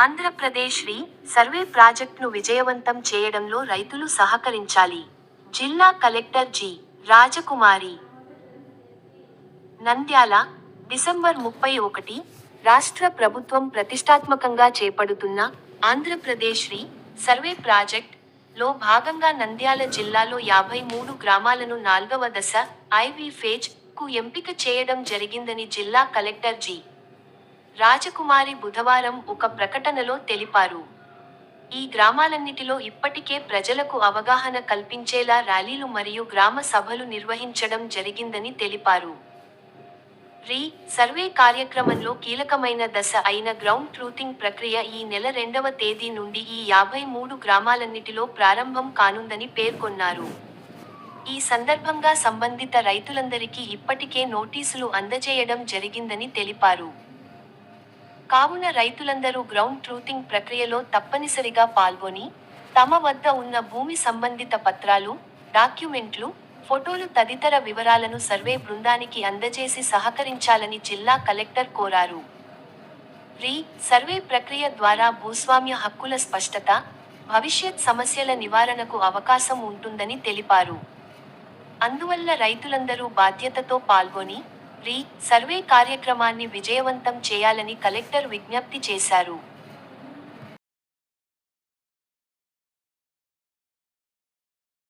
ఆంధ్రప్రదేశ్ రీ survey ప్రాజెక్టును విజయవంతం చేయడంలో రైతులు సహకరించాలి. జిల్లా collector G. Rajakumari. Nandyal December ముప్పై ఒకటి రాష్ట్ర ప్రభుత్వం ప్రతిష్టాత్మకంగా చేపడుతున్న ఆంధ్రప్రదేశ్ రీ సర్వే ప్రాజెక్ట్లో భాగంగా నంద్యాల జిల్లాలో యాభై మూడు గ్రామాలను నాల్గవ దశ ఐవి ఫేజ్కు ఎంపిక చేయడం జరిగిందని జిల్లా కలెక్టర్ జి. రాజకుమారి బుధవారం ఒక ప్రకటనలో తెలిపారు. ఈ గ్రామాలన్నిటిలో ఇప్పటికే ప్రజలకు అవగాహన కల్పించేలా ర్యాలీలు మరియు గ్రామ సభలు నిర్వహించడం జరిగిందని తెలిపారు. రీ సర్వే కార్యక్రమంలో కీలకమైన దశ అయిన గ్రౌండ్ ట్రూతింగ్ ప్రక్రియ ఈ నెల రెండవ తేదీ నుండి ఈ యాభై మూడు గ్రామాలన్నిటిలో ప్రారంభం కానుందని పేర్కొన్నారు. ఈ సందర్భంగా సంబంధిత రైతులందరికీ ఇప్పటికే నోటీసులు అందజేయడం జరిగిందని తెలిపారు. కావున రైతులందరూ గ్రౌండ్ ట్రూతింగ్ ప్రక్రియలో తప్పనిసరిగా పాల్గొని తమ వద్ద ఉన్న భూమి సంబంధిత పత్రాలు డాక్యుమెంట్లు ఫోటోలు తదితర వివరాలను సర్వే బృందానికి అందజేసి సహకరించాలని జిల్లా కలెక్టర్ కోరారు. రీ సర్వే ప్రక్రియ ద్వారా భూస్వామ్య హక్కుల స్పష్టత భవిష్యత్ సమస్యల నివారణకు అవకాశం ఉంటుందని తెలిపారు. అందువల్ల రైతులందరూ బాధ్యతతో పాల్గొని రీ సర్వే కార్యక్రమాన్ని విజయవంతం చేయాలని కలెక్టర్ విజ్ఞప్తి చేశారు.